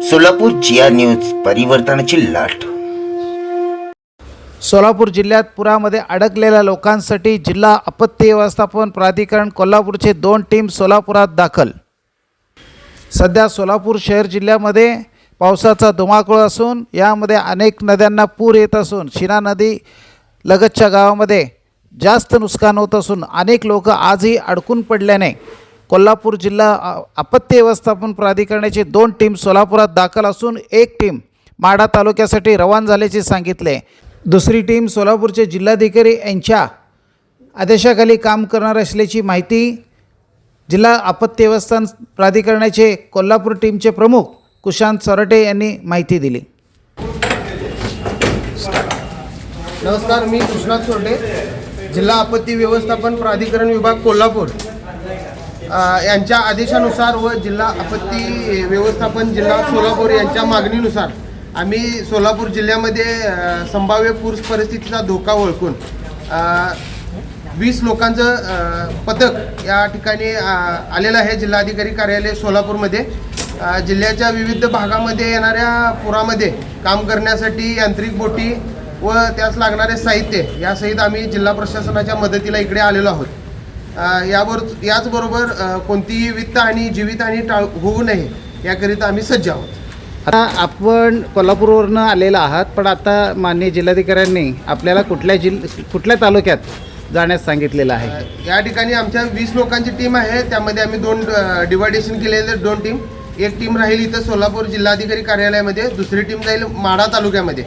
सोलापूर जिया news परिवर्तनाची लाट. सोलापूर जिल्ह्यात पुरामध्ये अडकलेल्या लोकांसाठी जिल्हा आपत्ती व्यवस्थापन प्राधिकरण कोल्हापूरचे दोन टीम सोलापुरात दाखल. सध्या सोलापूर शहर जिल्ह्यामध्ये पावसाचा धुमाकूळ असून यामध्ये अनेक नद्यांना पूर येत असून शिना नदी लगतच्या गावामध्ये जास्त नुकसान होत असून अनेक लोक आजही अडकून पडल्याने कोल्हापूर जिल्हा आपत्ती व्यवस्थापन प्राधिकरणाची दोन टीम सोलापुरात दाखल असून एक टीम माढा तालुक्यासाठी रवान झाल्याचे सांगितले. दुसरी टीम सोलापूरचे जिल्हाधिकारी यांच्या आदेशाखाली काम करणार असल्याची माहिती जिल्हा आपत्ती व्यवस्थापन प्राधिकरणाचे कोल्हापूर टीमचे प्रमुख कुशांत सोरटे यांनी माहिती दिली. नमस्कार मी कृष्णात सोरटे जिल्हा आपत्ती व्यवस्थापन प्राधिकरण विभाग कोल्हापूर. यांच्या आदेशानुसार व जिल्हा आपत्ती व्यवस्थापन जिल्हा सोलापूर यांच्या मागणीनुसार आम्ही सोलापूर जिल्ह्यामध्ये संभाव्य पूर परिस्थितीचा धोका ओळखून वीस लोकांचं पथक या ठिकाणी आलेलं आहे. जिल्हाधिकारी कार्यालय सोलापूरमध्ये. जिल्ह्याच्या विविध भागामध्ये येणाऱ्या पुरामध्ये काम करण्यासाठी यांत्रिक बोटी व त्यास लागणारे साहित्य यासहित आम्ही जिल्हा प्रशासनाच्या मदतीला इकडे आलेलो आहोत. यावर याचबरोबर कोणतीही वित्त आणि जीवितहानी टाळ होऊ नये याकरिता आम्ही सज्ज आहोत. आता आपण कोल्हापूरवरनं आलेला आहात पण आता माननीय जिल्हाधिकाऱ्यांनी आपल्याला कुठल्या जिल कुठल्या तालुक्यात जाण्यास सांगितलेलं आहे? या ठिकाणी आमच्या वीस लोकांची टीम आहे. त्यामध्ये आम्ही दोन डिवायडेशन केलेले दोन टीम. एक टीम राहील इथं सोलापूर जिल्हाधिकारी कार्यालयामध्ये दुसरी टीम जाईल माढा तालुक्यामध्ये.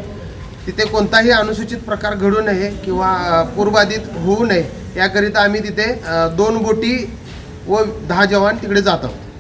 तिथे कोणताही अनुसूचित प्रकार घडू नये किंवा पूर्वाधित होऊ नये याकरिता आम्ही तिथे दोन बोटी व दहा जवान तिकडे जात आहोत.